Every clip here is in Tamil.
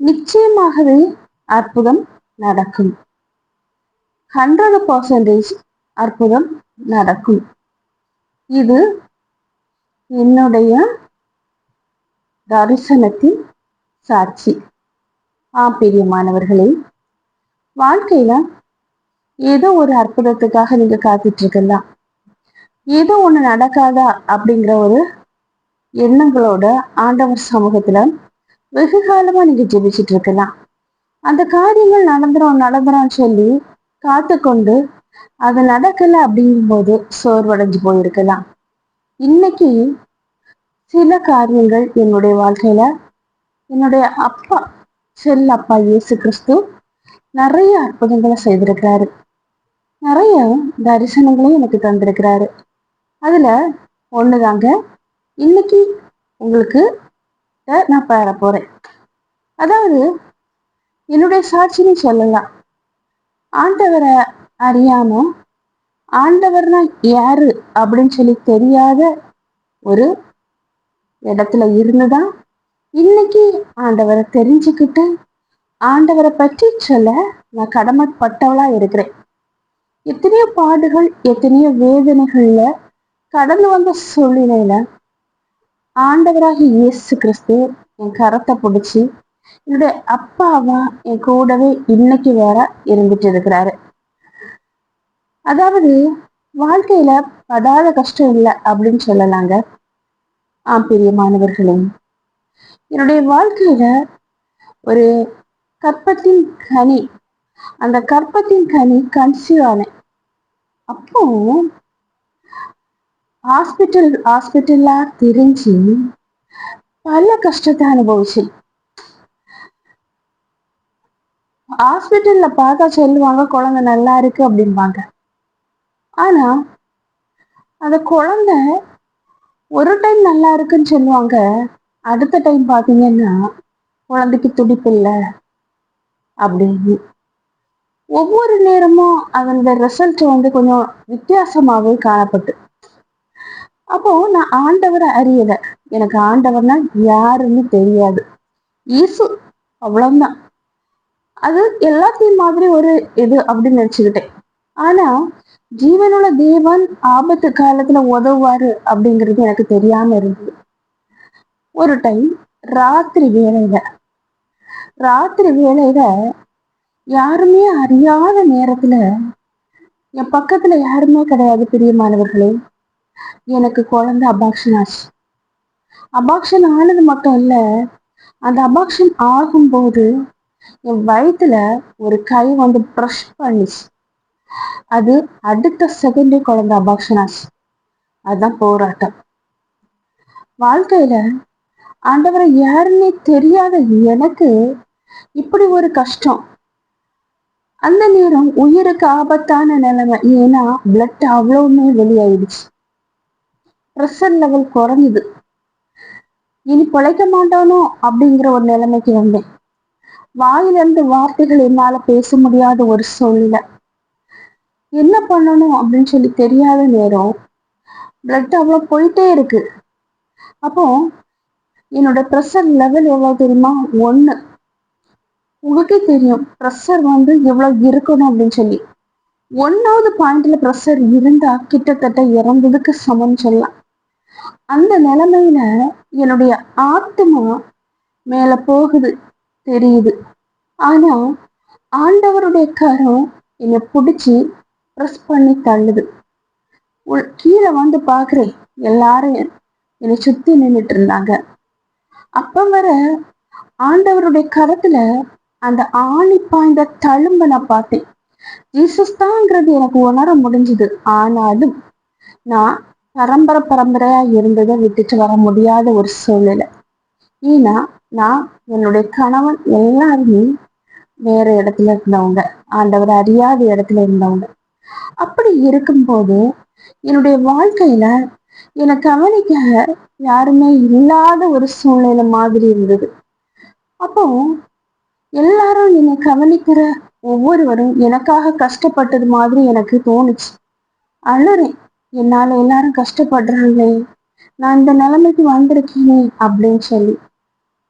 நிச்சயமாகவே அற்புதம் நடக்கும். ஹண்ட்ரட் பர்சன்டேஜ் அற்புதம் நடக்கும். இது என்னுடைய தரிசனத்தின் சாட்சி. ஆ பிரியமானவர்களே வாழ்க்கையில ஏதோ ஒரு அற்புதத்துக்காக நீங்க காத்துட்டு இருக்கலாம். ஏதோ ஒண்ணு நடக்காதா அப்படிங்கிற ஒரு எண்ணங்களோட ஆண்டவர் சமூகத்துல வெகு காலமா நீங்க ஜெபிச்சுட்டு இருக்கலாம் அந்த காரியங்கள் நடந்துரும் நடந்துரும் சொல்லி காத்து கொண்டு அது நடக்கல அப்படிங்கும் போது சோர்வடைஞ்சு போயிருக்கலாம். இன்னைக்கு சில காரியங்கள் என்னுடைய வாழ்க்கையில என்னுடைய அப்பா செல் அப்பா இயேசு கிறிஸ்து நிறைய அற்புதங்களை செய்திருக்கிறாரு. நிறைய தரிசனங்களையும் எனக்கு தந்திருக்கிறாரு. அதுல ஒண்ணுதாங்க இன்னைக்கு உங்களுக்கு நான் பாட போறேன். அதாவது என்னுடைய சாட்சின்னு சொல்லலாம். ஆண்டவரை அறியாம ஆண்டவர்னா யாரு அப்படின்னு சொல்லி தெரியாத ஒரு இடத்துல இருந்துதான் இன்னைக்கு ஆண்டவரை தெரிஞ்சுக்கிட்டு ஆண்டவரை பற்றி சொல்ல நான் கடமைப்பட்டவளா இருக்கிறேன். எத்தனையோ பாடுகள் எத்தனையோ வேதனைகள்ல கடந்து வந்த சூழ்நிலையில ஆண்டவராக இயேசு கிறிஸ்து என் கரத்தை பிடிச்சி என்னுடைய அப்பாவா என் கூடவே இன்னைக்கு வேற இருந்துட்டு இருக்கிறாரு அதாவது வாழ்க்கையில படாத கஷ்டம் இல்லை அப்படின்னு சொல்லலாங்க. ஆம் பெரிய மாணவர்களே என்னுடைய வாழ்க்கையில ஒரு கற்பத்தின் கனி அந்த கற்பத்தின் கனி கன்சீவ் ஆனேன். அப்போ ஹாஸ்பிட்டல் ஹாஸ்பிட்டலா தெரிஞ்சு பல கஷ்டத்தை அனுபவிச்சு ஹாஸ்பிட்டல்ல பார்த்தா சொல்லுவாங்க குழந்தை நல்லா இருக்கு அப்படிம்பாங்க ஆனா அந்த குழந்தை ஒரு டைம் நல்லா இருக்குன்னு சொல்லுவாங்க அடுத்த டைம் பாத்தீங்கன்னா குழந்தைக்கு துடிப்பு இல்லை அப்படின்னு ஒவ்வொரு நேரமும் அதனோட ரிசல்ட் வந்து கொஞ்சம் வித்தியாசமாகவே காணப்பட்டு அப்போ நான் ஆண்டவரை அறியல. எனக்கு ஆண்டவர்னா யாருன்னு தெரியாது. ஈசு அவ்வளவுதான். அது எல்லாத்தையும் மாதிரி ஒரு இது அப்படின்னு நினைச்சுக்கிட்டேன். ஆனா ஜீவனுள்ள தேவன் ஆபத்து காலத்துல உதவுவாரு அப்படிங்கிறது எனக்கு தெரியாம இருந்தது. ஒரு டைம் ராத்திரி வேலையில ராத்திரி வேலையில யாருமே அறியாத நேரத்துல என் பக்கத்துல யாருமே கிடையாது பிரியமானவர்களே. எனக்கு குழந்தை அபாக்ஷன் ஆச்சு அபாக்ஷன் ஆனது மட்டும் இல்ல அந்த அபாக்ஷன் ஆகும்போது என் வயிற்றுல ஒரு கை வந்து ப்ரஷ் பண்ணிச்சு. அது அடுத்த செகண்டே குழந்தை அபாக்ஷன் ஆச்சு அதுதான் போராட்டம். வாழ்க்கையில ஆண்டவரை யாருன்னே தெரியாத எனக்கு இப்படி ஒரு கஷ்டம். அந்த நேரம் உயிருக்கு ஆபத்தான நிலைமை. ஏன்னா பிளட் அவ்வளவுமே வெளியாயிடுச்சு. ப்ரெஷர் லெவல் குறைஞ்சுது. இனி பிழைக்க மாட்டானோ அப்படிங்கிற ஒரு நிலைமைக்கு வந்தேன். வாயிலிருந்து வார்த்தைகள் என்னால பேச முடியாத ஒரு சூழ்நிலை. என்ன பண்ணணும் அப்படின்னு சொல்லி தெரியாத நேரம் பிளட் அவ்வளோ போயிட்டே இருக்கு. அப்போ என்னோட ப்ரெஷர் லெவல் எவ்வளோ தெரியுமா? ஒன்று உங்களுக்கே தெரியும் ப்ரெஷர் வந்து எவ்வளோ இருக்கணும் அப்படின்னு சொல்லி. ஒன்றாவது பாயிண்ட்ல ப்ரெஷர் இருந்தா கிட்டத்தட்ட இறந்ததுக்கு சமம் சொல்லலாம். அந்த நிலைமையில என்னுடைய ஆத்மா மேல போகுது தெரியுது. ஆனா ஆண்டவருடைய கரம் என்னை பிடிச்சி ப்ரெஸ் பண்ணி தள்ளுது. கீழே வந்து பாக்குறேன் எல்லாரும் என்னை சுத்தி நின்றுட்டு இருந்தாங்க. அப்ப வர ஆண்டவருடைய கரத்துல அந்த ஆணி பாய்ந்த தழும்ப நான் பார்த்தேன். ஜீசஸ் தான்ங்கிறது எனக்கு உணர முடிஞ்சுது. ஆனாலும் நான் பரம்பரை பரம்பரையா இருந்ததை விட்டுட்டு வர முடியாத ஒரு சூழ்நிலை. ஏன்னா நான் என்னுடைய கணவன் எல்லாருமே வேற இடத்துல இருந்தவங்க. ஆண்டவர் அறியாத இடத்துல இருந்தவங்க. அப்படி இருக்கும்போது என்னுடைய வாழ்க்கையில என்னை கவனிக்க யாருமே இல்லாத ஒரு சூழ்நிலை மாதிரி இருந்தது. அப்போ எல்லாரும் என்னை கவனிக்கிற ஒவ்வொருவரும் எனக்காக கஷ்டப்பட்டது மாதிரி எனக்கு தோணுச்சு. அழுறேன். என்னால எல்லாரும் கஷ்டப்படுறாங்களே நான் இந்த நிலைமைக்கு வந்திருக்கேனே அப்படின்னு சொல்லி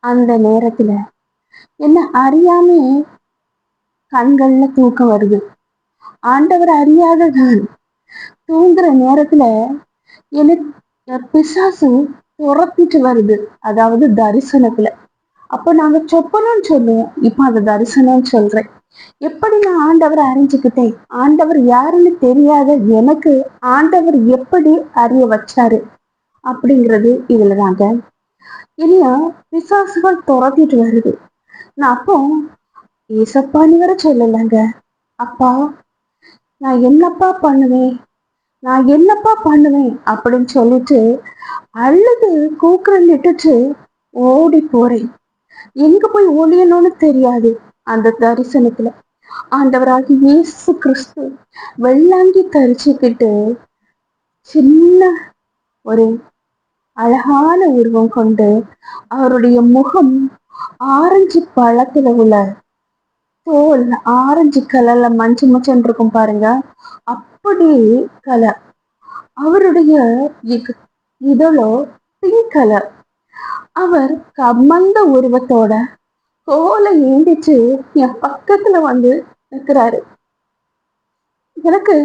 அந்த நேரத்துல என்ன அறியாமே கண்கள்ல தூக்கம் வருது. ஆண்டவர் அறியாததான். தூங்குற நேரத்துல என்ன பிசாசு துரத்திட்டு வருது. அதாவது தரிசனத்துல. அப்ப நாங்க சொப்பனும் சொல்லுவோம். இப்ப அந்த தரிசனம்னு சொல்றேன். எப்படி நான் ஆண்டவரை அறிஞ்சுக்கிட்டேன் ஆண்டவர் யாருன்னு தெரியாத எனக்கு ஆண்டவர் எப்படி அறிய வச்சாரு அப்படிங்கிறது இதுல தாங்க இல்லையா பிசாசுகள் துரத்திட்டு வருது. நான் அப்போ ஏசப்பான்னு வர சொல்லலைங்க. அப்பா நான் என்னப்பா பண்ணுவேன்? நான் என்னப்பா பண்ணுவேன்? அப்படின்னு சொல்லிட்டு அழுது கூக்குரலிட்டுட்டு ஓடி போறேன். எங்க போய் ஒளியணும்னு தெரியாது. அந்த தரிசனத்துல. ஆண்டவராகி இயேசு கிறிஸ்து வெள்ளாங்கி தரிச்சுக்கிட்டு சின்ன ஒரு அழகான உருவம் கொண்டு அவருடைய முகம் ஆரஞ்சு பழத்துல உள்ள தோல் ஆரஞ்சு கலர்ல மஞ்சு மச்சன் இருக்கும் பாருங்க. அப்படி கலர். அவருடைய இதழோ பிங்க் கலர் அவர் கம்மந்த உருவத்தோட தோலை ஏந்திச்சு என் பக்கத்துல வந்து நிற்கிறாரு எனக்கு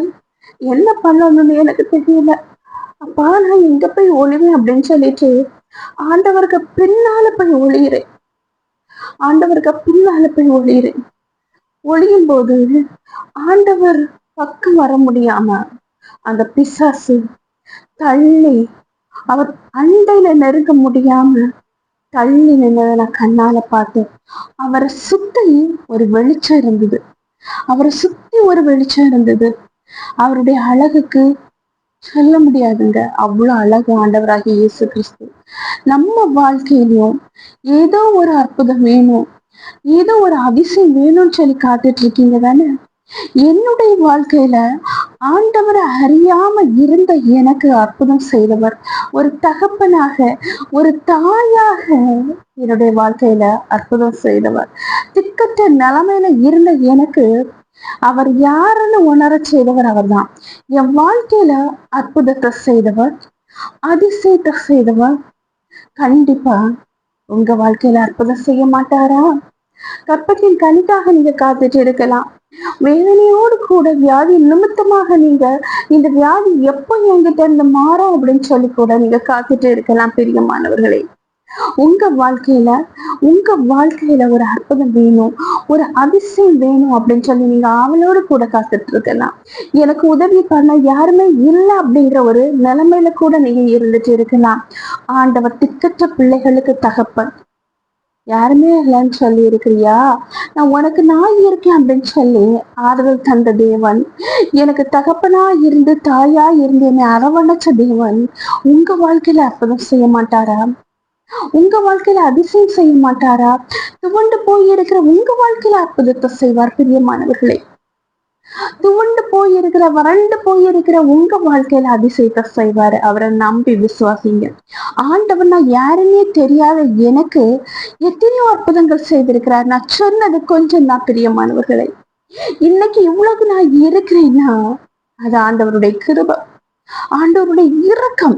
என்ன பண்ணணும்னு எனக்கு தெரியல. அப்பா நான் எங்க போய் ஒளிவேன் அப்படின்னு சொல்லிட்டு ஆண்டவருக்கு பின்னால போய் ஒளியிறேன். ஆண்டவருக்கு பின்னால போய் ஒளியிறேன். ஒளியும் போது ஆண்டவர் பக்கம் வர முடியாம அந்த பிசாசு தள்ளி அவர் அண்டையில நெருங்க முடியாம தள்ளி நின்னதை நான் கண்ணால பார்த்தேன். அவரை சுத்தி ஒரு வெளிச்சம் இருந்தது. அவரை சுத்தி ஒரு வெளிச்சம் இருந்தது. அவருடைய அழகுக்கு சொல்ல முடியாதுங்க. அவ்வளவு அழகு ஆண்டவராகி இயேசு கிறிஸ்து. நம்ம வாழ்க்கையிலும் ஏதோ ஒரு அற்புதம் வேணும். ஏதோ ஒரு அதிசயம் வேணும்னு சொல்லி காத்துட்டு இருக்கீங்க தானே? என்னுடைய வாழ்க்கையில ஆண்டவரை அறியாம இருந்த எனக்கு அற்புதம் செய்தவர். ஒரு தகப்பனாக ஒரு தாயாக என்னுடைய வாழ்க்கையில அற்புதம் செய்தவர். திக்கற்ற நிலைமையில இருந்த எனக்கு அவர் யாருன்னு உணர செய்தவர் அவர் தான் என் வாழ்க்கையில அற்புதத்தை செய்தவர் அதிசயத்தை செய்தவர். கண்டிப்பா உங்க வாழ்க்கையில அற்புதம் செய்ய மாட்டாரா? கற்பத்தின் கணிக்காக நீங்க காத்துட்டு இருக்கலாம் வேதனையோடு கூட வியாதி நிமித்தமாக நீங்க இந்த வியாதி எப்போ என்கிட்ட இருந்து மாறும் அப்படின்னு சொல்லி கூட நீங்க காத்துட்டு இருக்கலாம் பிரியமானவர்களே. உங்க வாழ்க்கையில உங்க வாழ்க்கையில ஒரு அற்புதம் வேணும் ஒரு அதிசயம் வேணும் அப்படின்னு சொல்லி நீங்க ஆவலோடு கூட காத்துட்டு இருக்கலாம். எனக்கு உதவி பண்ண யாருமே இல்லை அப்படிங்கிற ஒரு நிலைமையில கூட நீங்க இருந்துட்டு இருக்கலாம். ஆண்டவர் திக்கற்ற பிள்ளைகளுக்கு தகப்பன். யாருமே இல்லைன்னு சொல்லி இருக்கிறியா நான் உனக்கு நான் இருக்கேன் அப்படின்னு சொல்லி ஆறுதல் தந்த தேவன் எனக்கு தகப்பனா இருந்து தாயா இருந்து என்னை அரவணைச்ச தேவன் உங்க வாழ்க்கையில அற்புதம் செய்ய மாட்டாரா? உங்க வாழ்க்கையில அதிசயம் செய்ய மாட்டாரா? துவண்டு போய் இருக்கிற உங்க வாழ்க்கையில அற்புதத்தை செய்வார் பிரியமானவர்களே. துவண்டு போயிருக்கிற வறண்டு போயிருக்கிற உங்க வாழ்க்கையில அதிசயத்தை செய்வாரு. அவரை நம்பி விசுவாசிங்க. ஆண்டவர் நான் யாருன்னே தெரியாத எனக்கு எத்தனையோ அற்புதங்கள் செய்திருக்கிறார். நான் சொன்னது கொஞ்சம் தான் பிரியமானவர்களை. இன்னைக்கு இவ்வளவு நான் இருக்கிறேன்னா அது ஆண்டவருடைய கிருப. ஆண்டவருடைய இரக்கம்.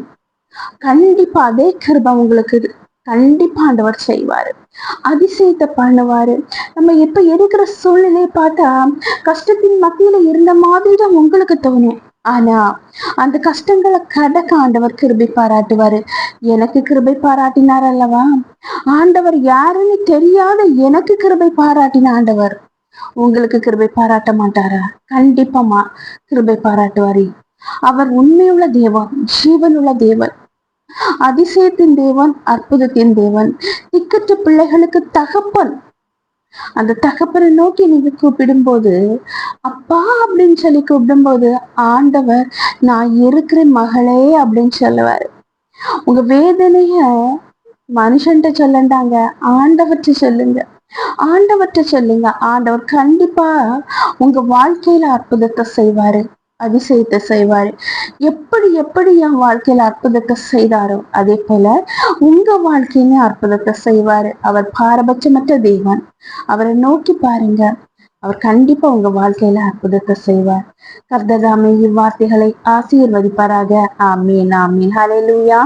கண்டிப்பா அதே கிருப உங்களுக்கு கண்டிப்பா ஆண்டவர் செய்வாரு. அதிசயத்தை பண்ணுவாரு. நம்ம இப்ப இருக்கிற சூழ்நிலையை பார்த்தா கஷ்டத்தின் மத்தியில இருந்த மாதிரி தான் உங்களுக்கு தோணும். ஆனா அந்த கஷ்டங்களை கடக்க ஆண்டவர் கிருபை பாராட்டுவாரு. எனக்கு கிருபை பாராட்டினார் அல்லவா? ஆண்டவர் யாருன்னு தெரியாத எனக்கு கிருபை பாராட்டின ஆண்டவர். உங்களுக்கு கிருபை பாராட்ட மாட்டாரா? கண்டிப்பமா கிருபை பாராட்டுவாரி. அவர் உண்மையுள்ள தேவன் ஜீவனுள்ள தேவன். அதிசயத்தின் தேவன் அற்புதத்தின் தேவன். திக்கற்ற பிள்ளைகளுக்கு தகப்பன். அந்த தகப்பனை நோக்கி நீங்க கூப்பிடும் போது அப்பா அப்படின்னு சொல்லி கூப்பிடும் போது ஆண்டவர் நான் இருக்கிற மகளே அப்படின்னு சொல்லுவாரு. உங்க வேதனைய மனுஷன்ட்ட சொல்லண்டாங்க ஆண்டவற்றை சொல்லுங்க. ஆண்டவற்றை சொல்லுங்க. ஆண்டவர் கண்டிப்பா உங்க வாழ்க்கையில அற்புதத்தை செய்வாரு. அதிசயத்தை செய்வாரு. எப்படி எப்படி என் வாழ்க்கையில அற்புதத்தை செய்தாரோ அதே போல உங்க வாழ்க்கையில அற்புதத்தை செய்வாரு. அவர் பாரபட்சமற்ற தெய்வன் அவரை நோக்கி பாருங்க. அவர் கண்டிப்பா உங்க வாழ்க்கையில அற்புதத்தை செய்வார். கர்ததாமே இவ்வார்த்தைகளை ஆசீர்வதிப்பாராக. ஆமீன் ஆமீன். ஹalleluya